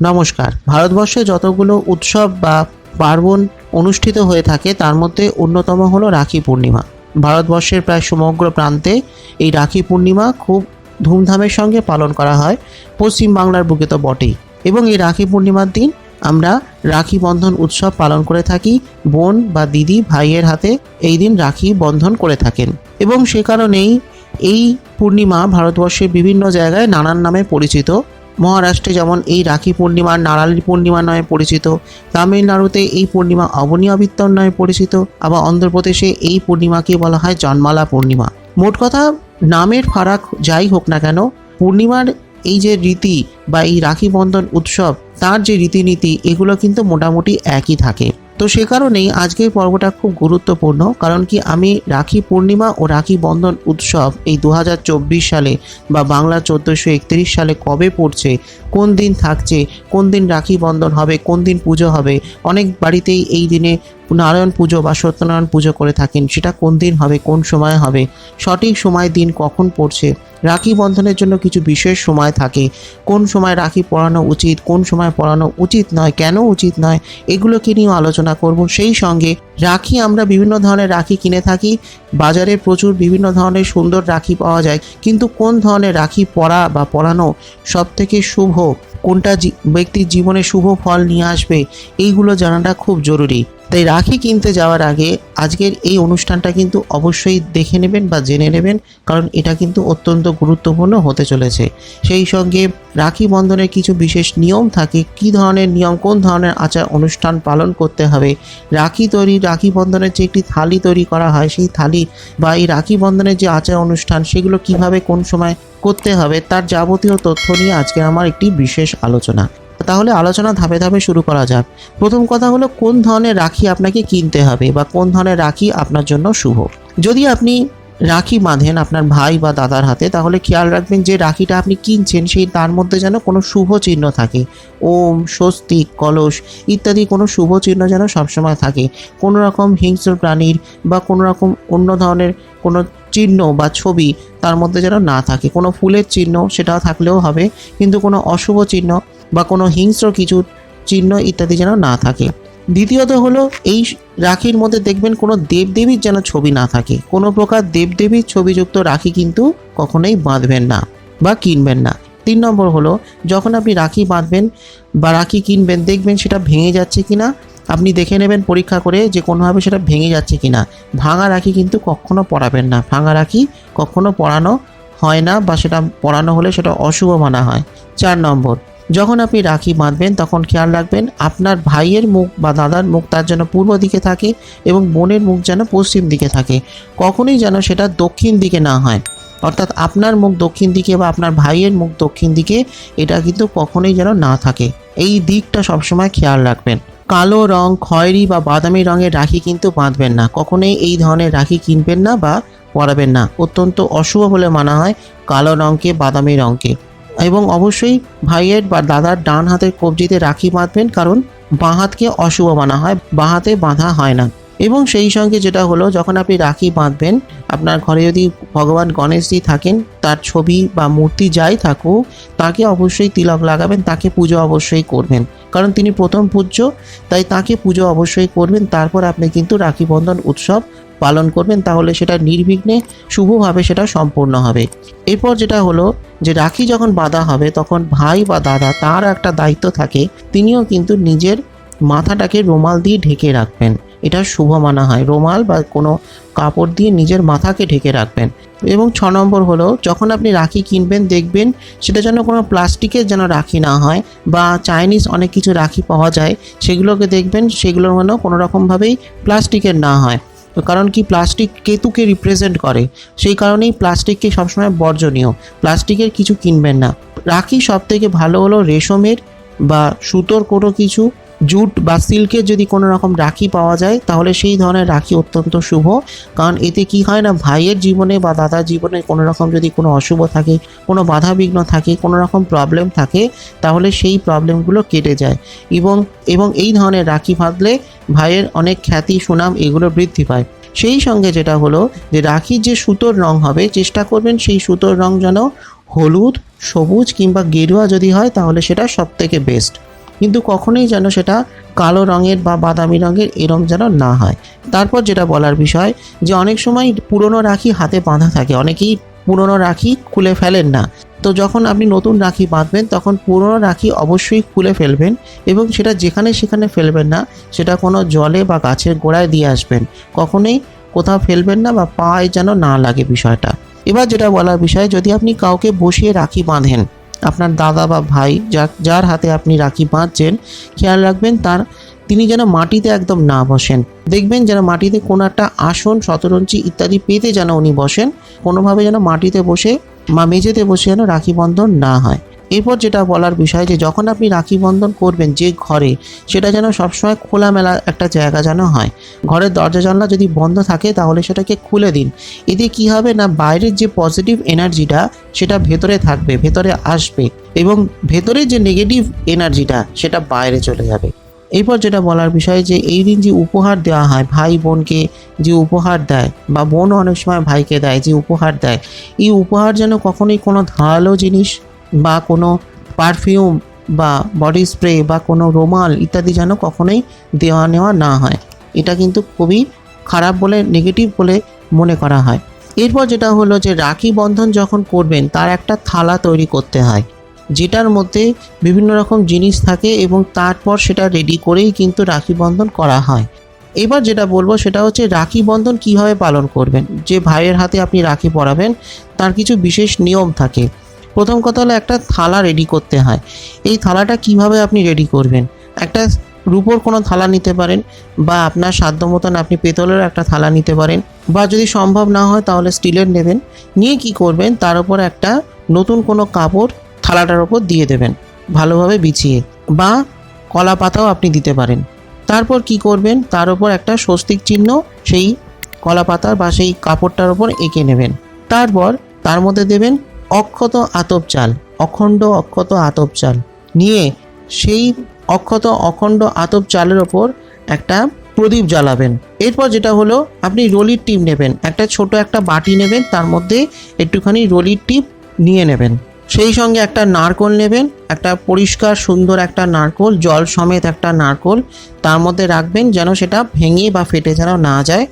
নমস্কার। ভারতবর্ষে যতগুলো উৎসব বা পার্বণ অনুষ্ঠিত হয়ে থাকে, তার মধ্যে অন্যতম হলো রাখি পূর্ণিমা। ভারতবর্ষের প্রায় সমগ্র প্রান্তে এই রাখি পূর্ণিমা খুব ধুমধামের সঙ্গে পালন করা হয়। পশ্চিম বাংলার বুকে তো বটেই। এবং এই রাখি পূর্ণিমার দিন আমরা রাখি বন্ধন উৎসব পালন করে থাকি। বোন বা দিদি ভাইয়ের হাতে এই দিন রাখি বন্ধন করে থাকেন। এবং সে কারণেই এই পূর্ণিমা ভারতবর্ষের বিভিন্ন জায়গায় নানান নামে পরিচিত। মহারাষ্ট্রে যেমন এই রাখি পূর্ণিমা নারালি পূর্ণিমা নামে পরিচিত, তামিলনাড়ুতে এই পূর্ণিমা অবনী অবিত্তর নামে পরিচিত, আবার অন্ধ্রপ্রদেশে এই পূর্ণিমাকে বলা হয় জন্মালা পূর্ণিমা। মোট কথা, নামের ফারাক যাই হোক না কেন, পূর্ণিমার এই যে রীতি বা এই রাখি বন্ধন উৎসব, তার যে রীতিনীতি, এগুলো কিন্তু মোটামুটি একই থাকে। তো সে কারণেই আজকের পর্বটা খুব গুরুত্বপূর্ণ, কারণ কি আমি রাখি পূর্ণিমা ও রাখি বন্ধন উৎসব এই দু হাজার চব্বিশ সালে বা বাংলা চোদ্দোশো একত্রিশ সালে কবে পড়ছে, কোন দিন থাকছে, কোন দিন রাখি বন্ধন হবে, কোন দিন পুজো হবে, অনেক বাড়িতেই এই দিনে নারায়ণ পুজো বা সত্যনারায়ণ পুজো করে থাকেন, সেটা কোন দিন হবে, কোন সময় হবে, সঠিক সময় দিন কখন পড়ছে, রাখি বন্ধনের জন্য কিছু বিশেষ সময় থাকে, কোন সময় রাখি পড়ানো উচিত, কোন সময় পড়ানো উচিত নয়, কেন উচিত নয়, এগুলোকে নিয়েও আলোচনা করব। সেই সঙ্গে রাখি, আমরা বিভিন্ন ধরনের রাখি কিনে থাকি, বাজারে প্রচুর বিভিন্ন ধরনের সুন্দর রাখি পাওয়া যায়, কিন্তু কোন ধরনের রাখি পরা বা পরানো সব থেকে শুভ, কোনটা ব্যক্তির জীবনে শুভ ফল নিয়ে আসবে, এইগুলো জানাটা খুব জরুরি। তাই রাখি কিনতে যাওয়ার আগে আজকের এই অনুষ্ঠানটা কিন্তু অবশ্যই দেখে নেবেন বা জেনে নেবেন, কারণ এটা কিন্তু অত্যন্ত গুরুত্বপূর্ণ হতে চলেছে। সেই সঙ্গে রাখি বন্ধনের কিছু বিশেষ নিয়ম থাকে, কী ধরনের নিয়ম, কোন ধরনের আচার অনুষ্ঠান পালন করতে হবে, রাখি তৈরি, রাখি বন্ধনের যে একটি থালি তৈরি করা হয়, সেই থালি বা এই রাখি বন্ধনের যে আচার অনুষ্ঠান, সেগুলো কীভাবে কোন সময় করতে হবে, তার যাবতীয় তথ্য নিয়ে আজকে আমার একটি বিশেষ আলোচনা। তাহলে আলোচনা ধাপে ধাপে শুরু করা যাক। প্রথম কথা হলো, কোন ধরনের রাখি আপনাকে কিনতে হবে বা কোন ধরনের রাখি আপনার জন্য শুভ? যদি আপনি রাখি বাঁধেন আপনার ভাই বা দাদার হাতে, তাহলে খেয়াল রাখবেন যে রাখিটা আপনি কিনছেন, সেই তার মধ্যে যেন কোনো শুভ চিহ্ন থাকে। ওম স্বস্তিক কলস ইত্যাদি কোনো শুভ চিহ্ন যেন সবসময় থাকে। কোনো রকম হিংস্র প্রাণীর বা কোনো রকম অন্য ধরনের কোনো চিহ্ন বা ছবি তার মধ্যে যেন না থাকে। কোনো ফুলের চিহ্ন সেটাও থাকলেও হবে, কিন্তু কোনো অশুভ চিহ্ন বা কোনো হিংস্র কিছু চিহ্ন ইত্যাদি যেন না থাকে। দ্বিতীয়ত হলো, এই রাখির মধ্যে দেখবেন কোনো দেবদেবীর যেন ছবি না থাকে। কোনো প্রকার দেবদেবীর ছবিযুক্ত রাখি কিন্তু কখনোই বাঁধবেন না বা কিনবেন না। তিন নম্বর হলো, যখন আপনি রাখি বাঁধবেন বা রাখি কিনবেন, দেখবেন সেটা ভেঙে যাচ্ছে কি না আপনি দেখে নেবেন পরীক্ষা করে যে কোনোভাবে সেটা ভেঙে যাচ্ছে কি না ভাঙা রাখি কিন্তু কখনো পড়াবেন না। ভাঙা রাখি কখনো পড়ানো হয় না বা সেটা পড়ানো হলে সেটা অশুভ মানা হয়। চার নম্বর যখন আপনি রাখি বাঁধবেন, তখন খেয়াল রাখবেন আপনার ভাইয়ের মুখ বা দাদার মুখ তার যেন পূর্ব দিকে থাকে এবং বোনের মুখ যেন পশ্চিম দিকে থাকে। কখনোই যেন সেটা দক্ষিণ দিকে না হয়। অর্থাৎ আপনার মুখ দক্ষিণ দিকে বা আপনার ভাইয়ের মুখ দক্ষিণ দিকে, এটা কিন্তু কখনোই যেন না থাকে। এই দিকটা সবসময় খেয়াল রাখবেন। কালো রং, খয়েরি বা বাদামি রঙের রাখি কিন্তু বাঁধবেন না। কখনোই এই ধরনের রাখি কিনবেন না বা পরাবেন না। অত্যন্ত অশুভ বলে মানা হয় কালো রঙকে বাদামি রঙকে। এবং অবশ্যই ভাইয়ের বা দাদার ডান হাতের কবজিতে রাখি বাঁধবেন, কারণ বাঁ হাতকে অশুভ মানা হয়, বাঁ হাতে বাঁধা হয় না। এবং সেই সঙ্গে যেটা হলো, যখন আপনি রাখি বাঁধবেন, আপনার ঘরে যদি ভগবান গণেশজি থাকেন, তার ছবি বা মূর্তি যাই থাকুক, তাকে অবশ্যই তিলক লাগাবেন, তাকে পুজো অবশ্যই করবেন। কারণ তিনি প্রথম পূজ্য, তাই তাকে পুজো অবশ্যই করবেন, তারপর আপনি কিন্তু রাখি বন্ধন উৎসব পালন করবেন, তাহলে সেটা নির্বিঘ্নে শুভভাবে সেটা সম্পূর্ণ হবে। এরপর যেটা হলো যে রাখি যখন বাঁধা হবে, তখন ভাই বা দাদা তার একটা দায়িত্ব থাকে, তিনিও কিন্তু নিজের মাথাটাকে রুমাল দিয়ে ঢেকে রাখবেন। এটা শুভ মানা হয়। রুমাল বা কোনো কাপড় দিয়ে নিজের মাথাকে ঢেকে রাখবেন। এবং ছ নম্বর হলো, যখন আপনি রাখি কিনবেন, দেখবেন সেটা যেন কোনো প্লাস্টিকের যেন রাখি না হয় বা চাইনিজ অনেক কিছু রাখি পাওয়া যায়, সেগুলোকে দেখবেন সেগুলোর যেন কোনো রকমভাবেই প্লাস্টিকের না হয়। কারণ কি প্লাস্টিক কেতুকে রিপ্রেজেন্ট করে। সেই কারণেই প্লাস্টিককে সবসময় বর্জনীয়। প্লাস্টিকের কিছু কিনবেন না। রাখি সব থেকে ভালো হলো রেশমের বা সুতোর কোনো কিছু জুট বা সিল্কের যদি কোনো রকম রাখি পাওয়া যায়, তাহলে সেই ধরনের রাখি অত্যন্ত শুভ। কারণ এতে কি হয় না, ভাইয়ের জীবনে বা দাদার জীবনে কোনো রকম যদি কোনো অশুভ থাকে, কোনো বাধা বিঘ্ন থাকে, কোনো রকম প্রবলেম থাকে, তাহলে সেই প্রবলেমগুলো কেটে যায়। এবং এবং এই ধরনের রাখি বাঁধলে ভাইয়ের অনেক খ্যাতি, সুনাম এগুলো বৃদ্ধি পায়। সেই সঙ্গে যেটা হলো যে রাখির যে সুতোর রং হবে, চেষ্টা করবেন সেই সুতোর রং যেন হলুদ, সবুজ কিংবা গেরুয়া যদি হয়, তাহলে সেটা সব থেকে বেস্ট কিন্তু কখনোই যেন সেটা কালো রঙের বা বাদামি রঙের এরম যেন না হয়। তারপর যেটা বলার বিষয় যে অনেক সময় পুরনো রাখি হাতে বাঁধা থাকে। অনেকেই পুরনো রাখি খুলে ফেলেন না। তো যখন আপনি নতুন রাখি বাঁধবেন, তখন পুরনো রাখি অবশ্যই খুলে ফেলবেন এবং সেটা যেখানে সেখানে ফেলবেন না, সেটা কোনো জলে বা গাছের গোড়ায় দিয়ে আসবেন। কখনোই কোথাও ফেলবেন না বা পায়ে যেন না লাগে বিষয়টা। এবার যেটা বলার বিষয়, যদি আপনি কাউকে বসিয়ে রাখি বাঁধেন আপনার দাদা বা ভাই যা যার হাতে আপনি রাখি বাঁধছেন, খেয়াল রাখবেন তার তিনি যেন মাটিতে একদম না বসেন। দেখবেন যেন মাটিতে কোনো একটা আসন শতরঞ্চি ইত্যাদি পেতে যেন উনি বসেন, কোনোভাবে যেন মাটিতে বসে বা মেঝেতে বসে যেন রাখি বন্ধন না হয়। এরপর যেটা বলার বিষয় যে যখন আপনি রাখি বন্ধন করবেন যে ঘরে, সেটা যেন সবসময় খোলামেলা একটা জায়গা যেন হয়। ঘরের দরজা জানলা যদি বন্ধ থাকে তাহলে সেটাকে খুলে দিন। এতে কি হবে না বাইরের যে পজিটিভ এনার্জিটা সেটা ভেতরে থাকবে, ভেতরে আসবে এবং ভেতরে যে নেগেটিভ এনার্জিটা সেটা বাইরে চলে যাবে। এরপর যেটা বলার বিষয় যে এই দিন যে উপহার দেওয়া হয়, ভাই বোনকে যে উপহার দেয় বা বোন অনেক সময় ভাইকে দেয় যে উপহার দেয়, এই উপহার যেন কখনোই কোনো ধারালো জিনিস বা কোনো পারফিউম বা বডি স্প্রে বা কোনো রুমাল ইত্যাদি যেন কখনোই দেওয়া নেওয়া না হয়। এটা কিন্তু খুবই খারাপ বলে নেগেটিভ বলে মনে করা হয়। এরপর যেটা হলো যে রাখি বন্ধন যখন করবেন, তার একটা থালা তৈরি করতে হয়, যেটার মধ্যে বিভিন্ন রকম জিনিস থাকে এবং তারপর সেটা রেডি করেই কিন্তু রাখি বন্ধন করা হয়। এবার যেটা বলব সেটা হচ্ছে রাখি বন্ধন কীভাবে পালন করবেন? যে ভাইয়ের হাতে আপনি রাখি পরাবেন, তার কিছু বিশেষ নিয়ম থাকে। প্রথম কথা হলো একটা থালা রেডি করতে হয়। এই থালাটা কীভাবে আপনি রেডি করবেন? একটা রূপোর কোনো থালা নিতে পারেন বা আপনার সাধ্য মতন আপনি পেতলের একটা থালা নিতে পারেন বা যদি সম্ভব না হয় তাহলে স্টিলের নেবেন। নিয়ে কি করবেন? তার উপর একটা নতুন কোনো কাপড় থালাটার ওপর দিয়ে দেবেন ভালোভাবে বিছিয়ে বা কলা পাতাও আপনি দিতে পারেন। তারপর কি করবেন? তার উপর একটা স্বস্তিক চিহ্ন সেই কলা পাতার বা সেই কাপড়টার ওপর এঁকে নেবেন। তারপর তার মধ্যে দেবেন অক্ষত আতপ চাল, অখণ্ড অক্ষত আতপ চাল। নিয়ে সেই অক্ষত অখণ্ড আতপ চালের ওপর একটা প্রদীপ জ্বালাবেন। এরপর যেটা হলো, আপনি রলির টিপ নেবেন। একটা ছোট একটা বাটি নেবেন, তার মধ্যে একটুখানি রলির টিপ নিয়ে নেবেন। সেই সঙ্গে একটা নারকোল নেবেন, একটা পরিষ্কার সুন্দর একটা নারকোল, জল সমেত একটা নারকোল তার মধ্যে রাখবেন যেন সেটা ভেঙে বা ফেটে যেন না যায়।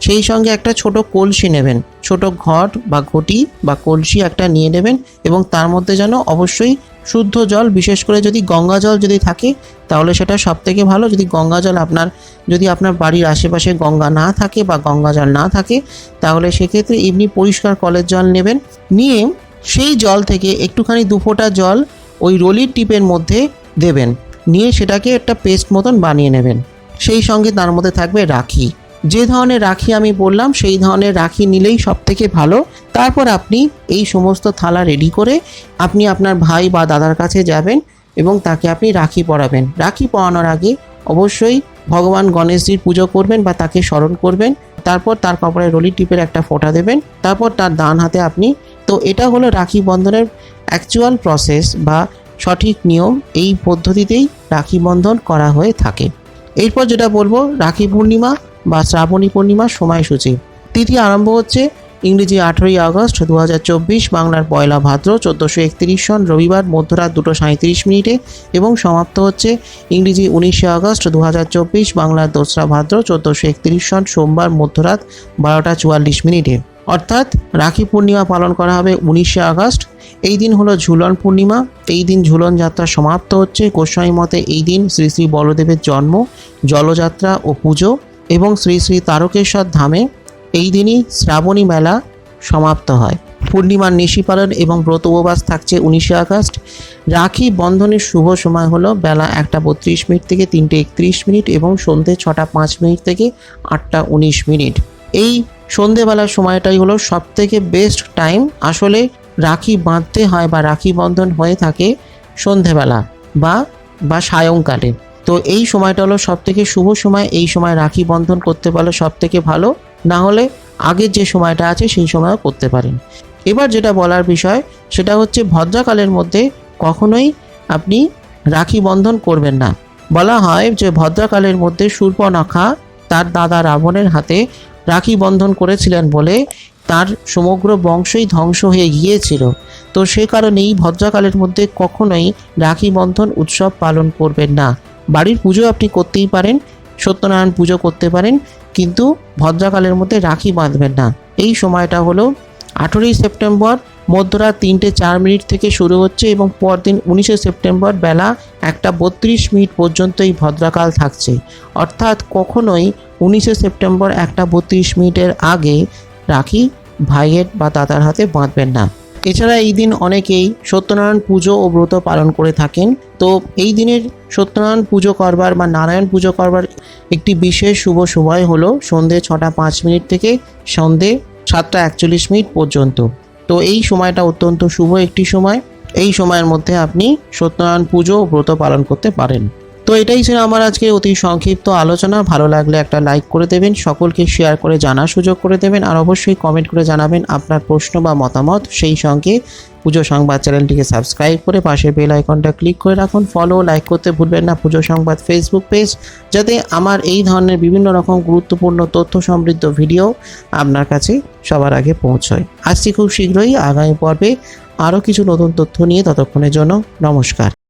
সেই সঙ্গে একটা ছোট কলসি নেবেন। ছোট ঘট বা ঘটি বা কলসি একটা নিয়ে নেবেন এবং তার মধ্যে যেন অবশ্যই শুদ্ধ জল, বিশেষ করে যদি গঙ্গা জল যদি থাকে, তাহলে সেটা সব থেকে ভালো। যদি গঙ্গা জল আপনার, যদি আপনার বাড়ির আশেপাশে গঙ্গা না থাকে বা গঙ্গা জল না থাকে, তাহলে সেক্ষেত্রে এমনি পরিষ্কার কলের জল নেবেন। নিয়ে সেই জল থেকে একটুখানি দু ফোঁটা জল ওই রলির টিপের মধ্যে দেবেন। নিয়ে সেটাকে একটা পেস্ট মতন বানিয়ে নেবেন। সেই সঙ্গে তার মধ্যে থাকবে রাখি। যে ধরনের রাখি আমি বললাম, সেই ধরনের রাখি নিলেই সব থেকে ভালো। তারপর আপনি এই সমস্ত থালা রেডি করে আপনি আপনার ভাই বা দাদার কাছে যাবেন এবং তাকে আপনি রাখি পরাবেন। রাখি পরানোর আগে অবশ্যই ভগবান গণেশজির পুজো করবেন বা তাকে স্মরণ করবেন। তারপর তার কপালে রলি টিপের একটা ফোঁটা দেবেন। তারপর তার ডান হাতে আপনি, তো এটা হলো রাখি বন্ধনের অ্যাকচুয়াল প্রসেস বা সঠিক নিয়ম। এই পদ্ধতিতেই রাখি বন্ধন করা হয়ে থাকে। এরপর যেটা বলব, রাখি পূর্ণিমা। বা শ্রাবণী পূর্ণিমার সময়সূচি। তিথি আরম্ভ হচ্ছে ইংরেজি আঠেরোই আগস্ট দু হাজার চব্বিশ বাংলার পয়লা ভাদ্র চোদ্দোশো একত্রিশ সন রবিবার মধ্যরাত দুটো সাঁত্রিশ মিনিটে এবং সমাপ্ত হচ্ছে ইংরেজি উনিশে আগস্ট দু হাজার চব্বিশ বাংলার দোসরা ভাদ্র চোদ্দোশো একত্রিশ সন সোমবার মধ্যরাত বারোটা চুয়াল্লিশ মিনিটে। অর্থাৎ রাখি পূর্ণিমা পালন করা হবে উনিশে আগস্ট। এই দিন হলো ঝুলন পূর্ণিমা। এই দিন ঝুলন যাত্রা সমাপ্ত হচ্ছে। গোস্বামী মতে এই দিন শ্রী শ্রী বলদেবের জন্ম, জলযাত্রা ও পুজো। এবং শ্রী শ্রী তারকেশ্বর ধামে এই দিনই শ্রাবণী মেলা সমাপ্ত হয়। পূর্ণিমার নিশি পালন এবং ব্রত উপবাস থাকছে উনিশে আগস্ট। রাখি বন্ধনের শুভ সময় হলো বেলা একটা বত্রিশ মিনিট থেকে তিনটে একত্রিশ মিনিট এবং সন্ধে ছটা পাঁচ মিনিট থেকে আটটা উনিশ মিনিট। এই সন্ধেবেলার সময়টাই হলো সব থেকে বেস্ট টাইম। আসলে রাখি বাঁধতে হয় বা রাখি বন্ধন হয়ে থাকে সন্ধেবেলা বা বা সায়ংকালে। তো এই সময়টা হলো সব থেকে শুভ সময়, এই সময় রাখি বন্ধন করতে পারলে সব থেকে ভালো। না হলে আগের যে সময়টা আছে সেই সময়ও করতে পারেন। এবার যেটা বলার বিষয়, সেটা হচ্ছে ভদ্রাকালের মধ্যে কখনোই আপনি রাখি বন্ধন করবেন না। বলা হয় যে ভদ্রাকালের মধ্যে সূর্পনখা তার দাদা রাবণের হাতে রাখি বন্ধন করেছিলেন বলে তার সমগ্র বংশই ধ্বংস হয়ে গিয়েছিল। তো সে কারণেই ভদ্রাকালের মধ্যে কখনোই রাখি বন্ধন উৎসব পালন করবেন না। বাড়ির পুজো আপনি করতেই পারেন, সত্যনারায়ণ পুজো করতে পারেন, কিন্তু ভদ্রাকালের মধ্যে রাখি বাঁধবেন না। এই সময়টা হলো আঠেরোই সেপ্টেম্বর মধ্যরাত তিনটে চার মিনিট থেকে শুরু হচ্ছে এবং পরদিন উনিশে সেপ্টেম্বর বেলা একটা বত্রিশ মিনিট পর্যন্ত এই ভদ্রাকাল থাকছে। অর্থাৎ কখনোই উনিশে সেপ্টেম্বর একটা বত্রিশ মিনিটের আগে রাখি ভাইয়ের বা দাদার হাতে বাঁধবেন না। এছাড়া এই দিন অনেকেই সত্যনারায়ণ পুজো ও ব্রত পালন করে থাকেন। তো এই দিনের সত্যনারায়ণ পুজো করবার বা নারায়ণ পুজো করবার একটি বিশেষ শুভ সময় হলো সন্ধে ছটা পাঁচ মিনিট থেকে সন্ধে সাতটা একচল্লিশ মিনিট পর্যন্ত। তো এই সময়টা অত্যন্ত শুভ একটি সময়। এই সময়ের মধ্যে আপনি সত্যনারায়ণ পুজো ও ব্রত পালন করতে পারেন। তো এটাই ছিল আমার আজকে অতি সংক্ষিপ্ত আলোচনা। ভালো লাগলে একটা লাইক করে দেবেন, সকলকে শেয়ার করে জানার সুযোগ করে দেবেন, আর অবশ্যই কমেন্ট করে জানাবেন আপনার প্রশ্ন বা মতামত। সেই সঙ্গে পুজো সংবাদ চ্যানেলটিকে সাবস্ক্রাইব করে পাশের বেল আইকনটা ক্লিক করে রাখুন। ফলো লাইক করতে ভুলবেন না পুজো সংবাদ ফেসবুক পেজ যাতে আমার এই ধরনের বিভিন্ন রকম গুরুত্বপূর্ণ তথ্য সমৃদ্ধ ভিডিও আপনার কাছে সবার আগে পৌঁছয়। আসছি খুব শীঘ্রই আগামী পর্বে আরও কিছু নতুন তথ্য নিয়ে ততক্ষণের জন্য নমস্কার।